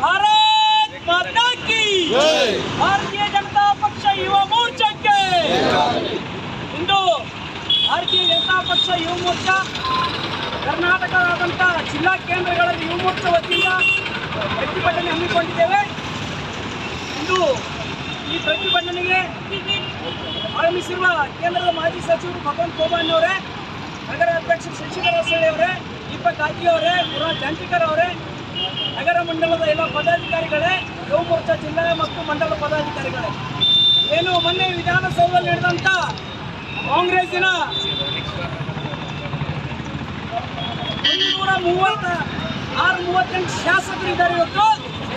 ಭಾರತ್ ಮಾತಾ ಕಿ ಭಾರತೀಯ ಜನತಾ ಪಕ್ಷ ಯುವ ಮೋರ್ಚಾಕ್ಕೆ. ಇಂದು ಭಾರತೀಯ ಜನತಾ ಪಕ್ಷ ಯುವ ಮೋರ್ಚಾ ಕರ್ನಾಟಕದಾದ್ಯಂತ ಜಿಲ್ಲಾ ಕೇಂದ್ರಗಳಲ್ಲಿ ಯುವ ಮೋರ್ಚಾ ವತಿಯಿಂದ ಪ್ರತಿಭಟನೆ ಹಮ್ಮಿಕೊಂಡಿದ್ದೇವೆ. ಇಂದು ಈ ಪ್ರತಿಭಟನೆಗೆ ಆಗಮಿಸಿರುವ ಕೇಂದ್ರದ ಮಾಜಿ ಸಚಿವರು ಭಗವಂತ ಖೋಬಾನಿ ಅವರೇ ನಗರ ಅಧ್ಯಕ್ಷ ಶಶಿಧರ ಹೊಸಳ್ಳಿ ಅವರೇ ದೀಪಕ್ ಗಾಂಧಿ ಅವರೇ ಪುರಾ ಜಂಟಿಕರ್ ಅವರೇ ನಗರ ಮಂಡಲದ ಎಲ್ಲ ಪದಾಧಿಕಾರಿಗಳೇ ಯುವ ಮೋರ್ಚಾ ಜಿಲ್ಲಾ ಮತ್ತು ಮಂಡಲ ಪದಾಧಿಕಾರಿಗಳೇ. ಏನು ಮೊನ್ನೆ ವಿಧಾನಸೌಧದಲ್ಲಿ ನಡೆದಂತ ಕಾಂಗ್ರೆಸ್ಸಿನ ನೂರ ಮೂವತ್ತ ಆರು ಮೂವತ್ತೆಂಟು ಶಾಸಕರು ಇದ್ದಾರೆ ಇವತ್ತು.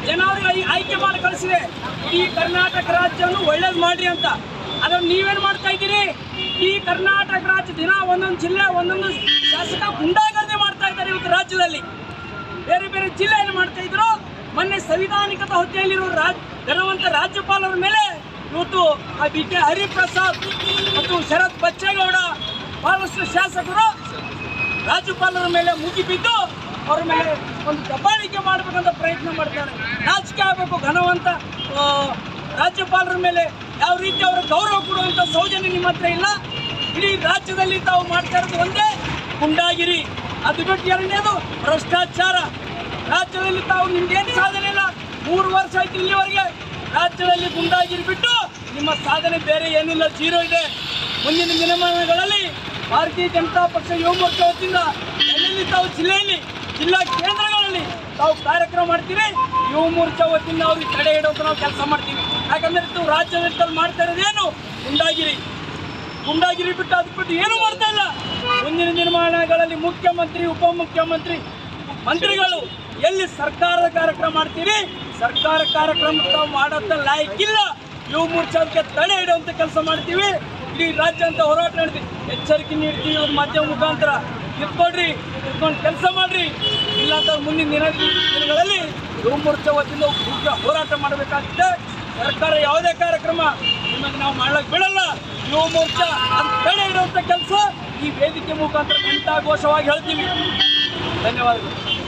ಜನವರಿ ಆಯ್ಕೆ ಮಾಡಿ ಕಳಿಸಿದೆ. ಈ ಕರ್ನಾಟಕ ರಾಜ್ಯವನ್ನು ಒಳ್ಳೇದು ಮಾಡ್ರಿ ಅಂತ. ಅದನ್ನು ನೀವೇನು ಮಾಡ್ತಾ ಇದ್ದೀರಿ? ಈ ಕರ್ನಾಟಕ ರಾಜ್ಯ ದಿನ ಒಂದೊಂದು ಜಿಲ್ಲೆ ಒಂದೊಂದು ಶಾಸಕ ಗುಂಡಾಗರ್ದಿ ಮಾಡ್ತಾ ಇದ್ದಾರೆ ಇವತ್ತು ರಾಜ್ಯದಲ್ಲಿ ಬೇರೆ ಬೇರೆ ಜಿಲ್ಲೆಯನ್ನು ಮಾಡ್ತಾ ಇದ್ರು. ಮೊನ್ನೆ ಸಂವಿಧಾನಿಕತ ಹೊತ್ತೆಯಲ್ಲಿರೋ ರಾಜ್, ಧನವಂತ ರಾಜ್ಯಪಾಲರ ಮೇಲೆ ಇವತ್ತು ಆ ಬಿ ಕೆ ಹರಿಪ್ರಸಾದ್ ಮತ್ತು ಶರತ್ ಬಚ್ಚೇಗೌಡ ಬಹಳಷ್ಟು ಶಾಸಕರು ರಾಜ್ಯಪಾಲರ ಮೇಲೆ ಮುಗಿಬಿದ್ದು ಅವರ ಮೇಲೆ ಒಂದು ದಬ್ಬಾಳಿಕೆ ಮಾಡಬೇಕಂತ ಪ್ರಯತ್ನ ಮಾಡ್ತಾರೆ. ರಾಜಕೀಯ ಆಗಬೇಕು ಘನವಂತ ರಾಜ್ಯಪಾಲರ ಮೇಲೆ. ಯಾವ ರೀತಿ ಅವರ ಗೌರವ ಕೊಡುವಂಥ ಸೌಜನ್ಯ ನಿಮ್ಮ ಹತ್ರ ಇಲ್ಲ. ಇಡೀ ರಾಜ್ಯದಲ್ಲಿ ತಾವು ಮಾಡ್ತಾ ಇರೋದು ಒಂದೇ, ಗುಂಡಾಗಿರಿ. ಅದು ಬಿಟ್ಟು ಎರಡನೇದು ಭ್ರಷ್ಟಾಚಾರ. ರಾಜ್ಯದಲ್ಲಿ ತಾವು ನಿಮ್ಗೇನು ಸಾಧನೆ ಇಲ್ಲ. ಮೂರು ವರ್ಷ ಆಯ್ತು ಇಲ್ಲಿವರೆಗೆ ರಾಜ್ಯದಲ್ಲಿ ಗುಂಡಾಗಿರಿ ಬಿಟ್ಟು ನಿಮ್ಮ ಸಾಧನೆ ಬೇರೆ ಏನಿಲ್ಲ ಜೀರೋ ಇದೆ. ಮುಂದಿನ ದಿನಮಾನಗಳಲ್ಲಿ ಭಾರತೀಯ ಜನತಾ ಪಕ್ಷ ಯುವ ಮೋರ್ಚಾ ವತಿಯಿಂದ ಎಲ್ಲೆಲ್ಲಿ ತಾವು ಜಿಲ್ಲೆಯಲ್ಲಿ, ಜಿಲ್ಲಾ ಕೇಂದ್ರಗಳಲ್ಲಿ ತಾವು ಕಾರ್ಯಕ್ರಮ ಮಾಡ್ತೀರಿ ಯುವ ಮೋರ್ಚಾ ವತಿಯಿಂದ ಅವ್ರಿಗೆ ತಡೆ ಇಡೋಕೆ ನಾವು ಕೆಲಸ ಮಾಡ್ತೀವಿ. ಯಾಕಂದರೆ ತಾವು ರಾಜ್ಯದಲ್ಲಿ ಮಾಡ್ತಾ ಇರೋದೇನು? ಗುಂಡಾಗಿರಿ. ಗುಂಡಾಗಿರಿ ಬಿಟ್ಟು ಅದು ಬಿಟ್ಟು ಏನು ಮಾಡ್ತಾ ಇಲ್ಲ. ಮುಂದಿನ ನಿರ್ಮಾಣಗಳಲ್ಲಿ ಮುಖ್ಯಮಂತ್ರಿ, ಉಪಮುಖ್ಯಮಂತ್ರಿ, ಮಂತ್ರಿಗಳು ಎಲ್ಲಿ ಸರ್ಕಾರದ ಕಾರ್ಯಕ್ರಮ ಮಾಡ್ತೀರಿ ಸರ್ಕಾರ ಕಾರ್ಯಕ್ರಮ ತಾವು ಮಾಡೋದ ಲಾಯಕ್ಕಿಲ್ಲ ಯುವ ಮೋರ್ಚಾಕ್ಕೆ ತಡೆ ಇಡುವಂಥ ಕೆಲಸ ಮಾಡ್ತೀವಿ. ಇಡೀ ರಾಜ್ಯ ಅಂತ ಹೋರಾಟ ನಡೆದಿ. ಎಚ್ಚರಿಕೆ ನೀಡ್ತೀವಿ ಇವ್ರ ಮಾಧ್ಯಮ ಮುಖಾಂತರ. ಇಟ್ಕೊಡ್ರಿ ಇಟ್ಕೊಂಡು ಕೆಲಸ ಮಾಡ್ರಿ. ಇಲ್ಲ ಅಂತ ಮುಂದಿನ ದಿನ ದಿನಗಳಲ್ಲಿ ಯುವ ಮೋರ್ಚಾ ವತಿಯಿಂದ ಉಗ್ರ ಹೋರಾಟ ಮಾಡಬೇಕಾಗಿದೆ ಸರ್ಕಾರ ಯಾವುದೇ ಕಾರ್ಯಕ್ರಮ ನಿಮಗೆ ನಾವು ಮಾಡ್ಲಿಕ್ಕೆ ಬಿಡಲ್ಲ. ಯುವ ಮೋರ್ಚಾ ಅಂತ ತಡೆ ಇಡುವಂಥ ಕೆಲಸ. ಈ ವೇದಿಕೆ ಮುಖಾಂತರ ಘಂಟಾಘೋಷವಾಗಿ ಹೇಳ್ತೀವಿ ಧನ್ಯವಾದಗಳು.